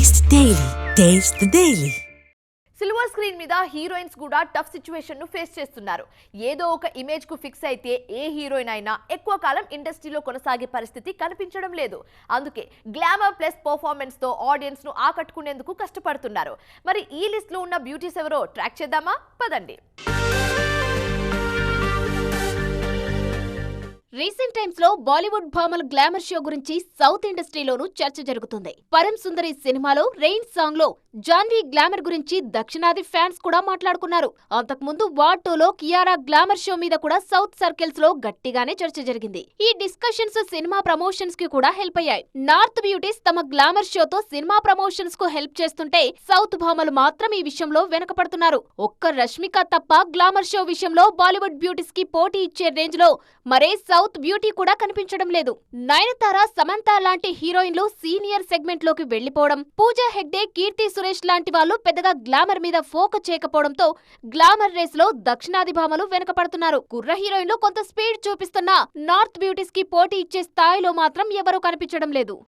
Taste daily taste the daily silver screen మీద heroines కూడా tough సిచ్యువేషన్ను ఫేస్ చేస్తున్నారు. ఏదో ఒక ఇమేజ్కు ఫిక్స్ అయితే ఏ హీరోయిన్ అయినా ఎక్కువ కాలం ఇండస్ట్రీలో కొనసాగే పరిస్థితి కనిపించడం లేదు. అందుకే గ్లామర్ ప్లస్ పర్ఫార్మెన్స్తో ఆడియన్స్ను ఆకట్టుకునేందుకు కష్టపడుతున్నారు. మరి ఈ లిస్ట్లో ఉన్న బ్యూటీస్ ఎవరో ట్రాక్ చేద్దామా? పదండి. రీసెంట్ టైమ్స్లో బాలీవుడ్ భామల గ్లామర్ షో గురించి సౌత్ ఇండస్ట్రీలోనూ చర్చ జరుగుతుంది. పరం సుందరి సినిమాలో రెయిన్ సాంగ్లో జాన్వీ గ్లామర్ గురించి దక్షిణాది ఫ్యాన్స్ కూడా మాట్లాడుకున్నారు. అంతకుముందు వార్ టూలో కియారా గ్లామర్ షో మీద కూడా సౌత్ సర్కిల్స్లో గట్టిగానే చర్చ జరిగింది. ఈ డిస్కషన్స్ సినిమా ప్రమోషన్స్కి కూడా హెల్ప్ అయ్యాయి. నార్త్ బ్యూటీస్ తమ గ్లామర్ షోతో సినిమా ప్రమోషన్స్కు హెల్ప్ చేస్తుంటే సౌత్ భామలు మాత్రం ఈ విషయంలో వెనకపడుతున్నారు ఒక్క రష్మిక తప్ప గ్లామర్ షో విషయంలో బాలీవుడ్ బ్యూటీస్కి పోటీ ఇచ్చే రేంజ్లో మరే సౌత్ బ్యూటీ కూడా కనిపించడం లేదు. నయనతార సమంత లాంటి హీరోయిన్లు సీనియర్ సెగ్మెంట్లోకి వెళ్ళిపోవడం పూజా హెగ్డే కీర్తి సురేష్ లాంటి వాళ్ళు పెద్దగా గ్లామర్ మీద ఫోకస్ చేయకపోవడంతో గ్లామర్ రేస్లో దక్షిణాది భామలు వెనకపడుతున్నారు కుర్ర హీరోయిన్లు కొంత స్పీడ్ చూపిస్తున్నా నార్త్ బ్యూటీస్కి పోటీ ఇచ్చే స్థాయిలో మాత్రం ఎవరూ కనిపించడం లేదు.